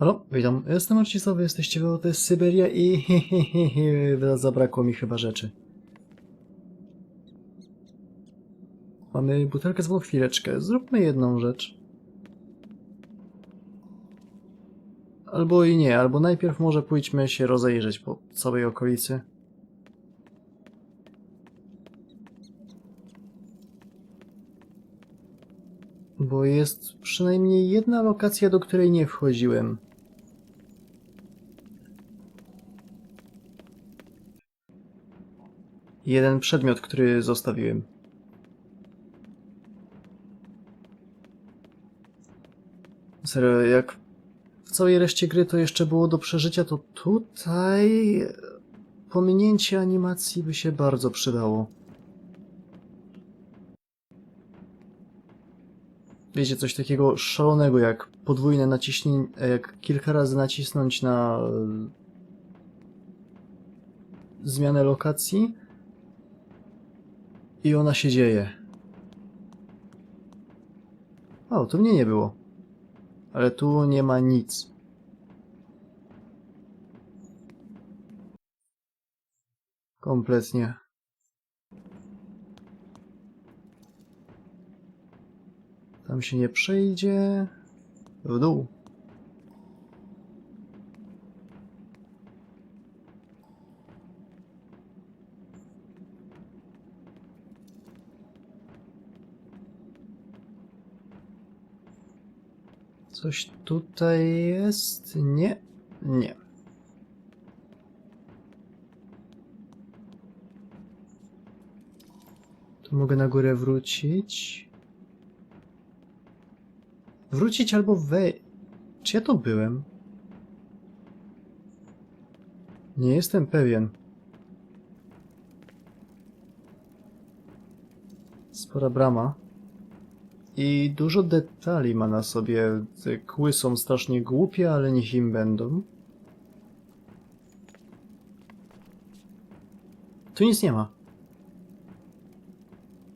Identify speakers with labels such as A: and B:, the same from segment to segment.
A: Halo, witam. Jestem Arcisowy, jesteście wy, to jest Syberia i zabrakło mi chyba rzeczy. Mamy butelkę z wodą, chwileczkę. Zróbmy jedną rzecz. Albo i nie, albo najpierw może pójdźmy się rozejrzeć po całej okolicy. Bo jest przynajmniej jedna lokacja, do której nie wchodziłem. Jeden przedmiot, który zostawiłem. Serio, jak w całej reszcie gry to jeszcze było do przeżycia, to tutaj pominięcie animacji by się bardzo przydało. Wiecie, coś takiego szalonego jak podwójne naciśnięcie, jak kilka razy nacisnąć na e, zmianę lokacji i ona się dzieje. O, tu mnie nie było. Ale tu nie ma nic. Kompletnie. Tam się nie przejdzie. W dół. Coś tutaj jest? Nie. Nie. Tu mogę na górę wrócić. Wrócić albo wejść. Czy ja to byłem? Nie jestem pewien. Spora brama. I dużo detali ma na sobie. Te kły są strasznie głupie, ale niech im będą. Tu nic nie ma.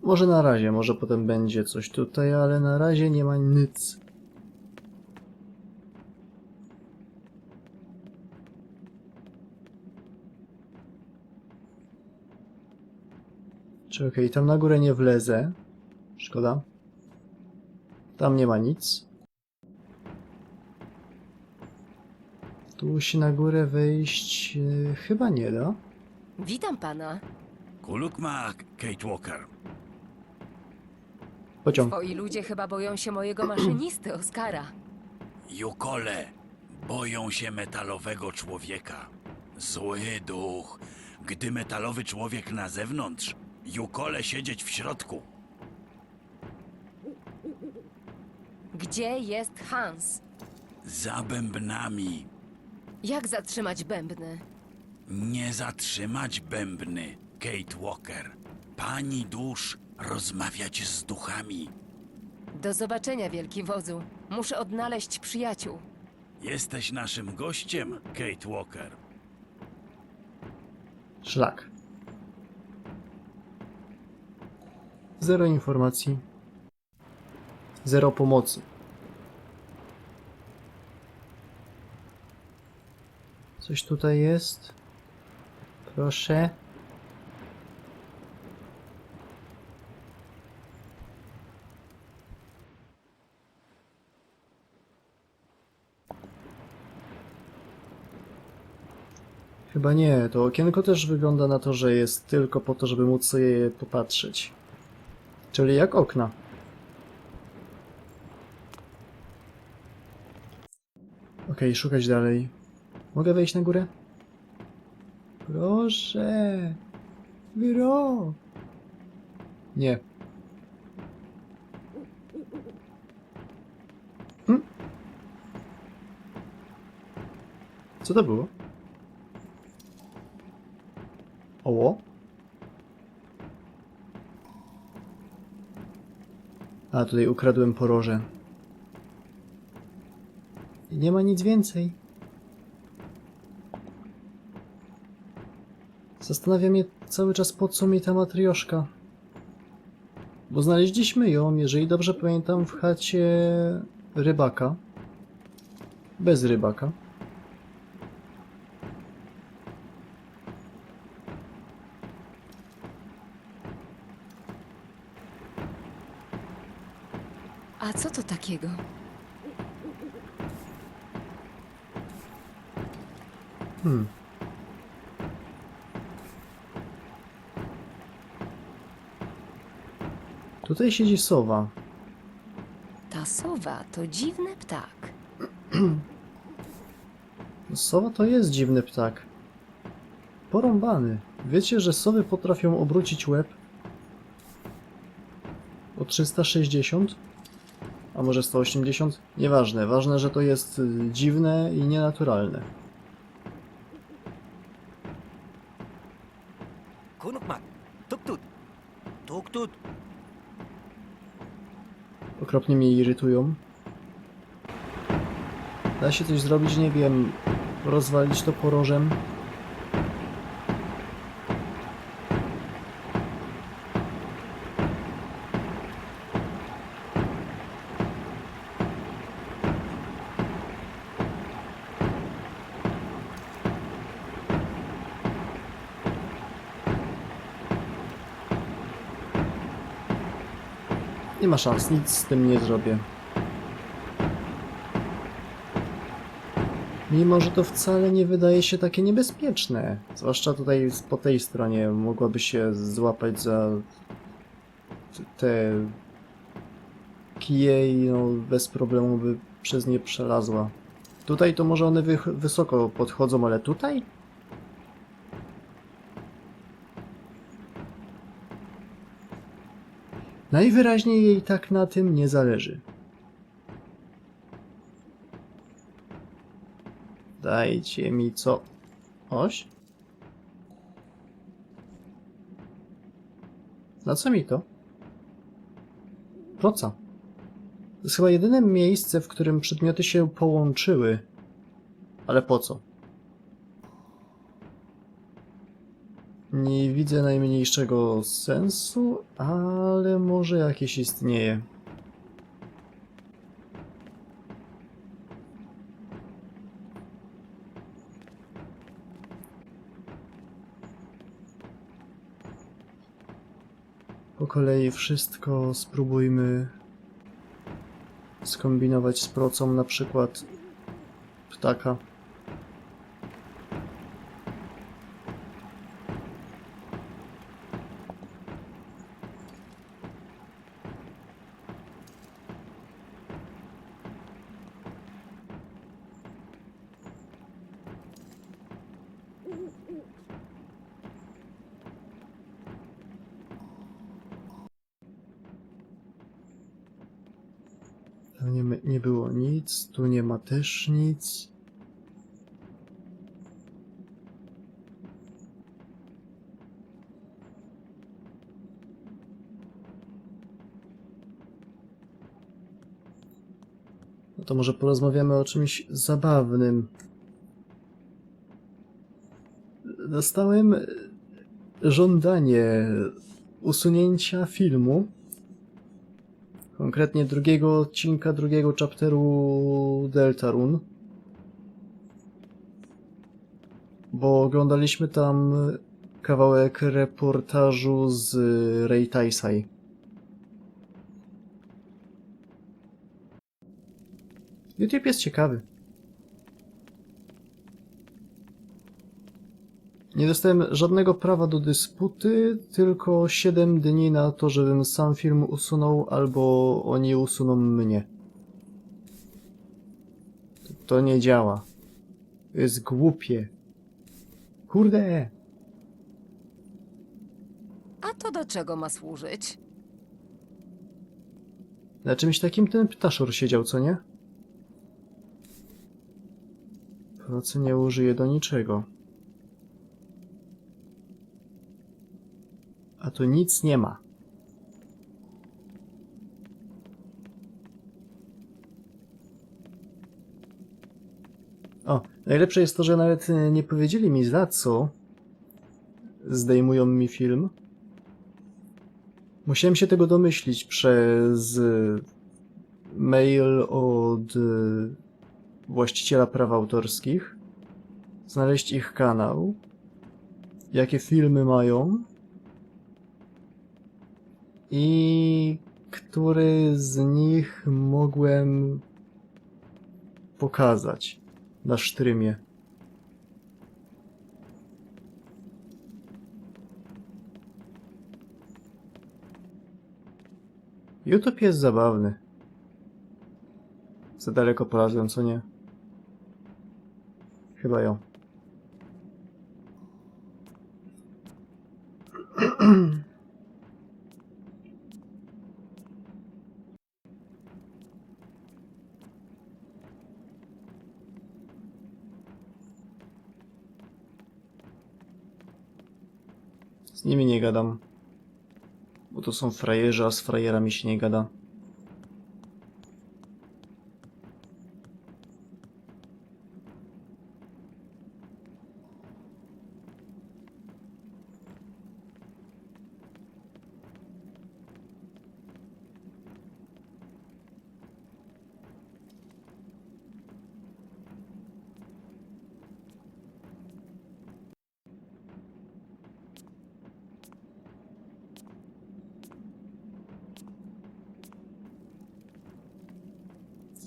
A: Może na razie, może potem będzie coś tutaj, ale na razie nie ma nic. Czy okej, tam na górę nie wlezę. Szkoda. Tam nie ma nic. Tu się na górę wejść e, chyba nie da.
B: Witam pana.
C: Kuluk ma Kate Walker.
A: Pociąg.
B: Twoi ludzie chyba boją się mojego maszynisty, Oskara.
C: Jukole boją się metalowego człowieka. Zły duch. Gdy metalowy człowiek na zewnątrz, Jukole siedzieć w środku.
B: Gdzie jest Hans?
C: Za bębnami.
B: Jak zatrzymać bębny?
C: Nie zatrzymać bębny, Kate Walker. Pani dusz rozmawiać z duchami.
B: Do zobaczenia, wielki wodzu. Muszę odnaleźć przyjaciół.
C: Jesteś naszym gościem, Kate Walker.
A: Szlak. Zero informacji. Zero pomocy. Coś tutaj jest? Proszę. Chyba nie, to okienko też wygląda na to, że jest tylko po to, żeby móc sobie popatrzeć. Czyli jak okna. Okej, szukać dalej. Mogę wejść na górę? Proszę! Bro! Nie. Hm? Co to było? Oło? A, tutaj ukradłem poroże. Nie ma nic więcej. Zastanawia mnie cały czas po co mi ta matrioszka. Bo znaleźliśmy ją, jeżeli dobrze pamiętam, w chacie rybaka. Bez rybaka.
B: A co to takiego?
A: Hmm. Tutaj siedzi sowa.
B: Ta sowa to dziwny ptak.
A: Sowa to jest dziwny ptak. Porąbany. Wiecie, że sowy potrafią obrócić łeb? O 360? A może 180? Nieważne. Ważne, że to jest y, dziwne i nienaturalne. Okropnie mnie irytują. Da się coś zrobić, nie wiem. Rozwalić to porożem. Nie ma szans, nic z tym nie zrobię. Mimo, że to wcale nie wydaje się takie niebezpieczne. Zwłaszcza tutaj po tej stronie mogłaby się złapać za te kije i no, bez problemu by przez nie przelazła. Tutaj to może one wy wysoko podchodzą, ale tutaj? Najwyraźniej jej tak na tym nie zależy. Dajcie mi co? Oś? Na co mi to? Po co? To jest chyba jedyne miejsce, w którym przedmioty się połączyły. Ale po co? Nie widzę najmniejszego sensu, ale może jakieś istnieje. Po kolei wszystko spróbujmy skombinować z procą, na przykład ptaka. Nie, nie było nic, tu nie ma też nic. No to może porozmawiamy o czymś zabawnym. Dostałem żądanie usunięcia filmu Konkretnie drugiego odcinka, drugiego chapteru Deltarune. Bo oglądaliśmy tam kawałek reportażu z Ray Taisai. YouTube jest ciekawy. Nie dostałem żadnego prawa do dysputy, tylko 7 dni na to, żebym sam film usunął, albo oni usuną mnie. To nie działa. To jest głupie. Kurde!
B: A to do czego ma służyć?
A: Na czymś takim ten ptaszor siedział, co nie? Procy nie użyje do niczego. Tu nic nie ma. O, najlepsze jest to, że nawet e, nie powiedzieli mi za co zdejmują mi film. Musiałem się tego domyślić przez mail od e, właściciela praw autorskich, znaleźć ich kanał, jakie filmy mają i który z nich mogłem pokazać na sztrymie. YouTube jest zabawny. Za daleko polazłem, co nie? Chyba ją. Z nimi nie gadam. Bo to są frajerzy, a z frajerami się nie gada.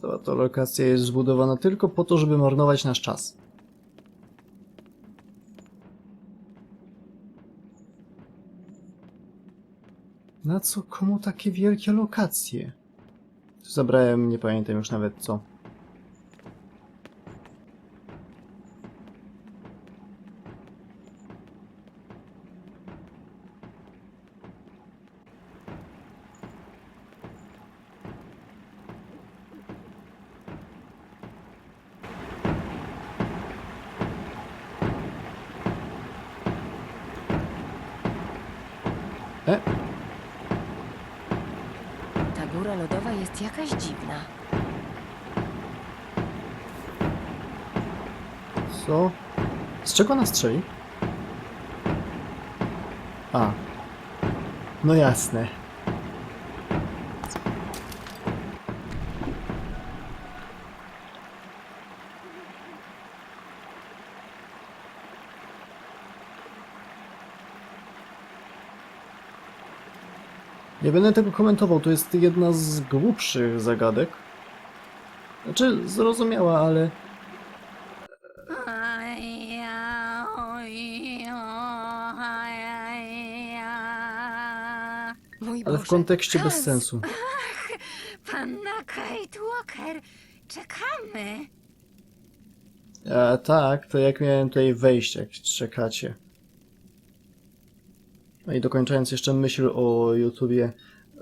A: Cała ta lokacja jest zbudowana tylko po to, żeby marnować nasz czas. Na co komu takie wielkie lokacje? Zabrałem, nie pamiętam już nawet co.
B: Lodowa jest jakaś dziwna.
A: co? Z czego ona strzeli? A. No jasne. Nie będę tego komentował, to jest jedna z głupszych zagadek. Znaczy, zrozumiała, ale Ale w kontekście bez sensu.
D: Panna Kate Walker, czekamy.
A: E, tak, to jak miałem tutaj wejść, jak czekacie. No i dokończając jeszcze myśl o YouTubie. e,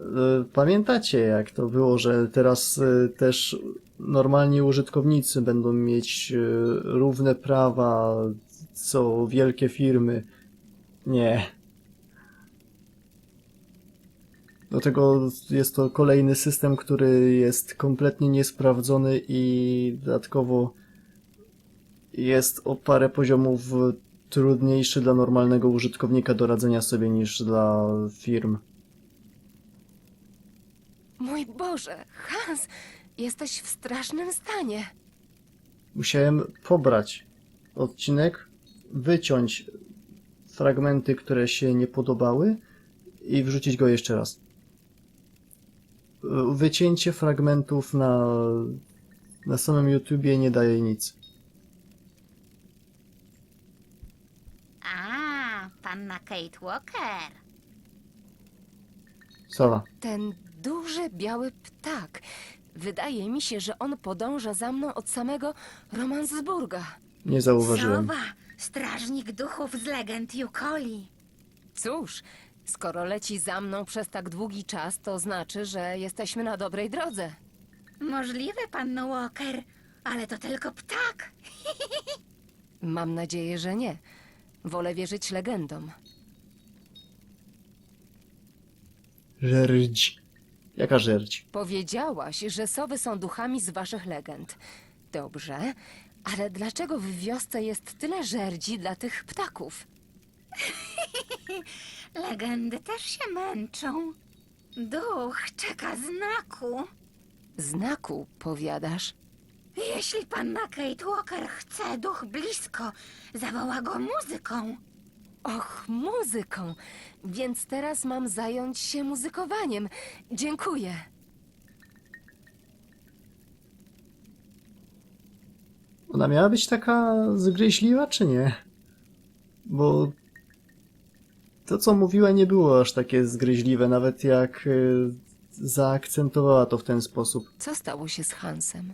A: Pamiętacie jak to było, że teraz e, też normalni użytkownicy będą mieć e, równe prawa co wielkie firmy? Nie. Do tego jest to kolejny system, który jest kompletnie niesprawdzony i dodatkowo jest o parę poziomów trudniejszy dla normalnego użytkownika do radzenia sobie niż dla firm.
B: Mój Boże, Hans, jesteś w strasznym stanie.
A: Musiałem pobrać odcinek, wyciąć fragmenty, które się nie podobały i wrzucić go jeszcze raz. Wycięcie fragmentów na, na samym YouTubie nie daje nic.
D: A, panna Kate Walker.
A: Sowa.
B: Ten duży biały ptak. Wydaje mi się, że on podąża za mną od samego Romansburga.
A: Nie zauważyłem.
D: Sowa, strażnik duchów z legend Yukoli.
B: Cóż, skoro leci za mną przez tak długi czas, to znaczy, że jesteśmy na dobrej drodze.
D: Możliwe, panno Walker, ale to tylko ptak.
B: Mam nadzieję, że nie. Wolę wierzyć legendom.
A: Żerdź. Jaka żerdź?
B: Powiedziałaś, że sowy są duchami z waszych legend. Dobrze, ale dlaczego w wiosce jest tyle żerdzi dla tych ptaków?
D: Legendy też się męczą. Duch czeka znaku.
B: Znaku, powiadasz?
D: Jeśli panna Kate Walker chce duch blisko, zawoła go muzyką.
B: Och, muzyką. Więc teraz mam zająć się muzykowaniem. Dziękuję.
A: Ona miała być taka zgryźliwa, czy nie? Bo to, co mówiła, nie było aż takie zgryźliwe, nawet jak y, zaakcentowała to w ten sposób.
B: Co stało się z Hansem?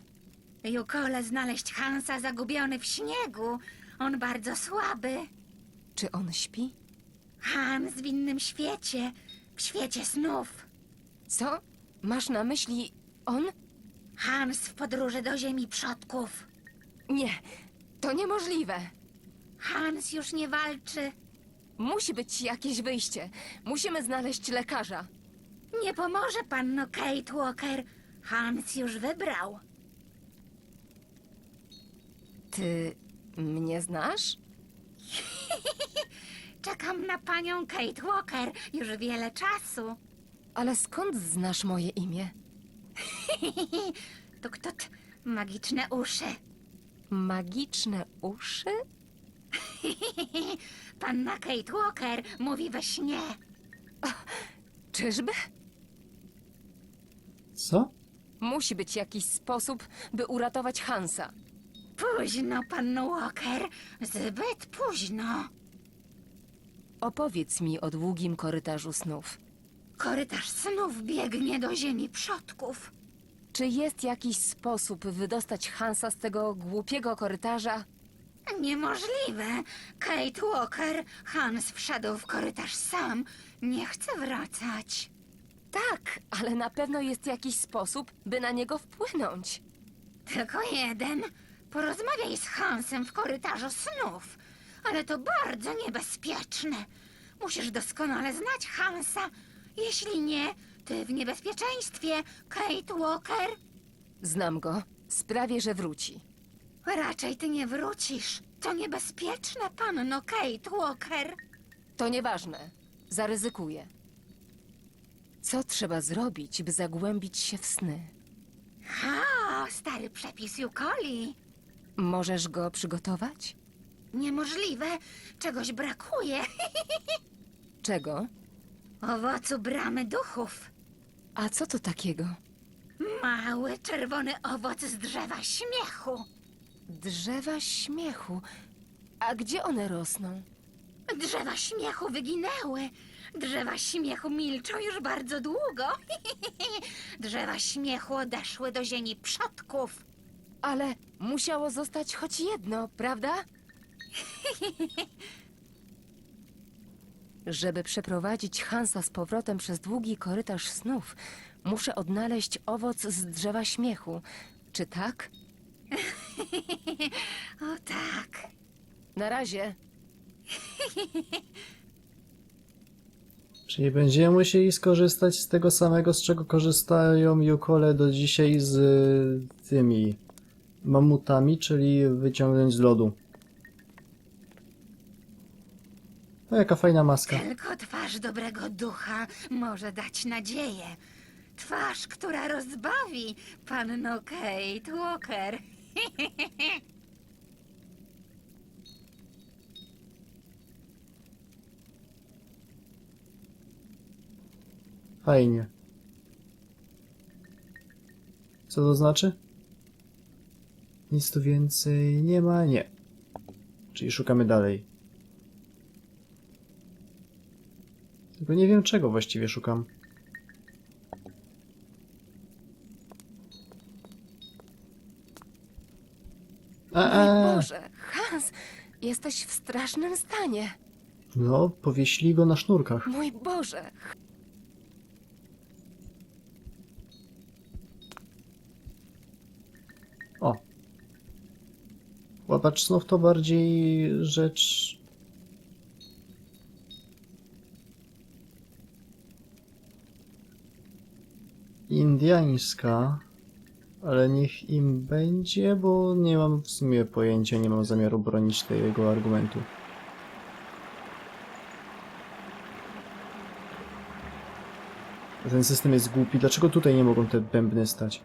D: Jukole znaleźć Hansa zagubiony w śniegu. On bardzo słaby.
B: Czy on śpi?
D: Hans w innym świecie, w świecie snów.
B: Co? Masz na myśli on?
D: Hans w podróży do ziemi przodków.
B: Nie, to niemożliwe.
D: Hans już nie walczy.
B: Musi być jakieś wyjście. Musimy znaleźć lekarza.
D: Nie pomoże panno Kate Walker. Hans już wybrał.
B: Ty mnie znasz?
D: Czekam na panią Kate Walker już wiele czasu.
B: Ale skąd znasz moje imię?
D: Tuk, tut, magiczne uszy.
B: Magiczne uszy?
D: Panna Kate Walker mówi we śnie.
B: Czyżby?
A: Co?
B: Musi być jakiś sposób, by uratować Hansa.
D: Późno, panno Walker. Zbyt późno.
B: Opowiedz mi o długim korytarzu snów.
D: Korytarz snów biegnie do ziemi przodków.
B: Czy jest jakiś sposób wydostać Hansa z tego głupiego korytarza?
D: Niemożliwe. Kate Walker, Hans wszedł w korytarz sam. Nie chce wracać.
B: Tak, ale na pewno jest jakiś sposób, by na niego wpłynąć.
D: Tylko jeden. Porozmawiaj z Hansem w korytarzu snów. Ale to bardzo niebezpieczne. Musisz doskonale znać Hansa. Jeśli nie, ty w niebezpieczeństwie, Kate Walker.
B: Znam go. Sprawię, że wróci.
D: Raczej ty nie wrócisz. To niebezpieczne, panno Kate Walker.
B: To nieważne. Zaryzykuję. Co trzeba zrobić, by zagłębić się w sny?
D: Ha, stary przepis Jukoli.
B: Możesz go przygotować?
D: Niemożliwe. Czegoś brakuje.
B: Czego?
D: Owocu bramy duchów.
B: A co to takiego?
D: Mały czerwony owoc z drzewa śmiechu.
B: Drzewa śmiechu. A gdzie one rosną?
D: Drzewa śmiechu wyginęły. Drzewa śmiechu milczą już bardzo długo. Drzewa śmiechu odeszły do ziemi przodków.
B: Ale musiało zostać choć jedno, prawda? Żeby przeprowadzić Hansa z powrotem przez długi korytarz snów, muszę odnaleźć owoc z drzewa śmiechu. Czy tak?
D: O tak.
B: Na razie.
A: Czyli będziemy musieli skorzystać z tego samego, z czego korzystają Jukole do dzisiaj z y, tymi mamutami, czyli wyciągnąć z lodu. O, jaka fajna maska.
D: Tylko twarz dobrego ducha może dać nadzieję. Twarz, która rozbawi panno Kate Walker.
A: Fajnie. Co to znaczy? Nic tu więcej nie ma? Nie. Czyli szukamy dalej. Tylko nie wiem czego właściwie szukam. A,
B: Mój
A: a,
B: Boże, Hans, jesteś w strasznym stanie.
A: no, powieśli go na sznurkach.
B: Mój Boże,
A: Łapacz snów to bardziej rzecz... Indiańska, ale niech im będzie, bo nie mam w sumie pojęcia, nie mam zamiaru bronić tego argumentu. Ten system jest głupi, dlaczego tutaj nie mogą te bębny stać?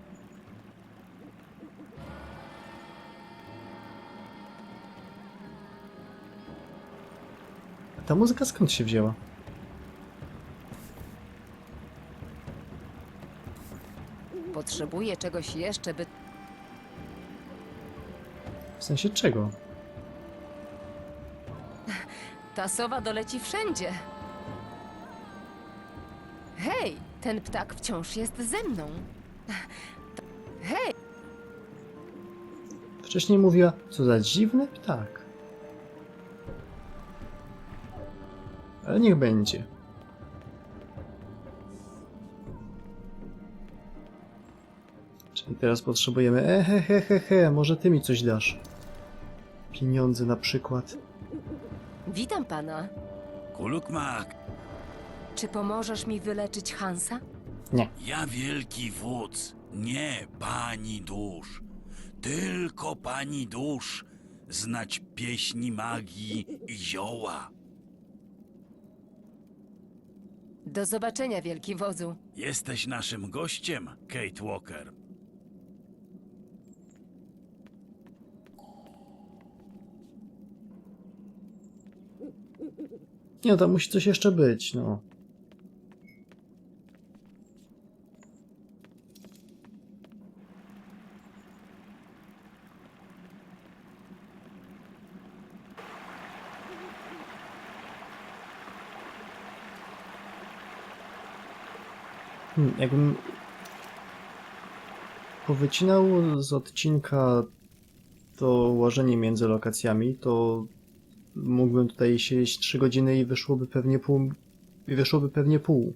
A: Ta muzyka skąd się wzięła?
B: Potrzebuję czegoś jeszcze, by
A: W sensie czego?
B: ta sowa doleci wszędzie. Hej, ten ptak wciąż jest ze mną. Hej,
A: Wcześniej mówiła, co za dziwny ptak. Ale niech będzie. Czyli teraz potrzebujemy. Ehehehehe, może ty mi coś dasz. Pieniądze na przykład.
B: witam pana.
C: Kulukmak,
B: Czy pomożesz mi wyleczyć Hansa?
A: Nie.
C: ja wielki wódz, nie pani dusz. Tylko pani dusz znać pieśni magii i zioła.
B: Do zobaczenia, wielki wodzu.
C: Jesteś naszym gościem, Kate Walker.
A: Nie, no, tam musi coś jeszcze być, no. Hmm, jakbym powycinał z odcinka to łażenie między lokacjami, to mógłbym tutaj siedzieć 3 godziny i wyszłoby pewnie pół. I wyszłoby pewnie pół.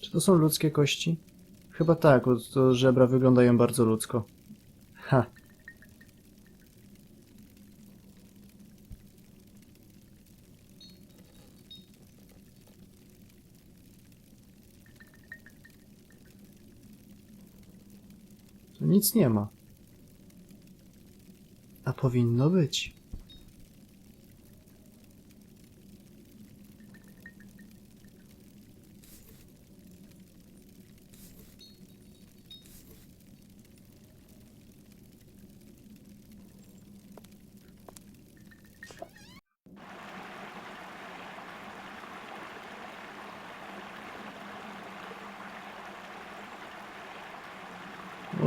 A: Czy to są ludzkie kości? Chyba tak, bo to żebra wyglądają bardzo ludzko. Ha. Tu nic nie ma. A powinno być.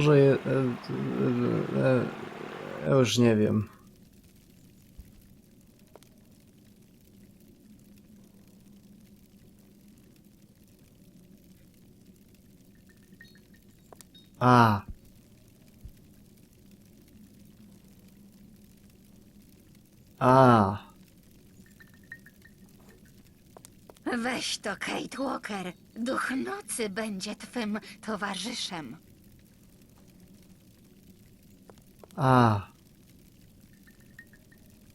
A: Może je. E, e, e, już nie wiem. A. A.
D: Weź to, Kate Walker. Duch nocy będzie twym towarzyszem.
A: A.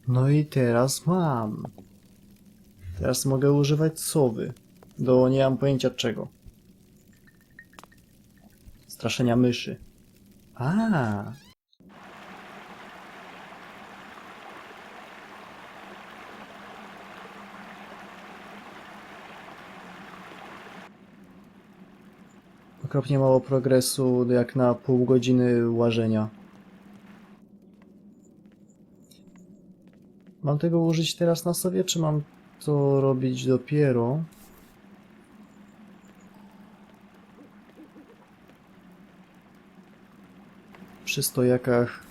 A: No i teraz mam. Teraz mogę używać sowy. Do nie mam pojęcia czego. Straszenia myszy. A. Okropnie mało progresu, jak na pół godziny łażenia. Mam tego użyć teraz na sobie, czy mam to robić dopiero? Przy stojakach,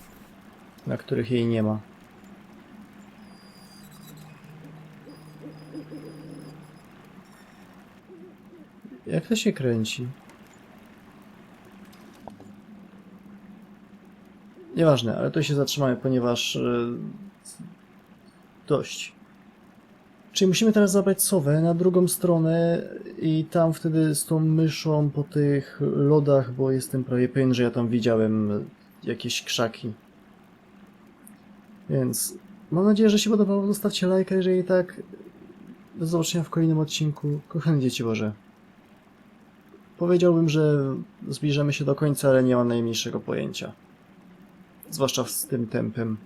A: na których jej nie ma. Jak to się kręci? Nieważne, ale to się zatrzymamy, ponieważ e, dość. Czyli musimy teraz zabrać sowę na drugą stronę i tam wtedy z tą myszą po tych lodach, bo jestem prawie pewien, że ja tam widziałem jakieś krzaki. Więc mam nadzieję, że się podobało. Zostawcie lajka, jeżeli tak. Do zobaczenia w kolejnym odcinku. Kochane dzieci Boże. Powiedziałbym, że zbliżamy się do końca, ale nie mam najmniejszego pojęcia. Zwłaszcza z tym tempem.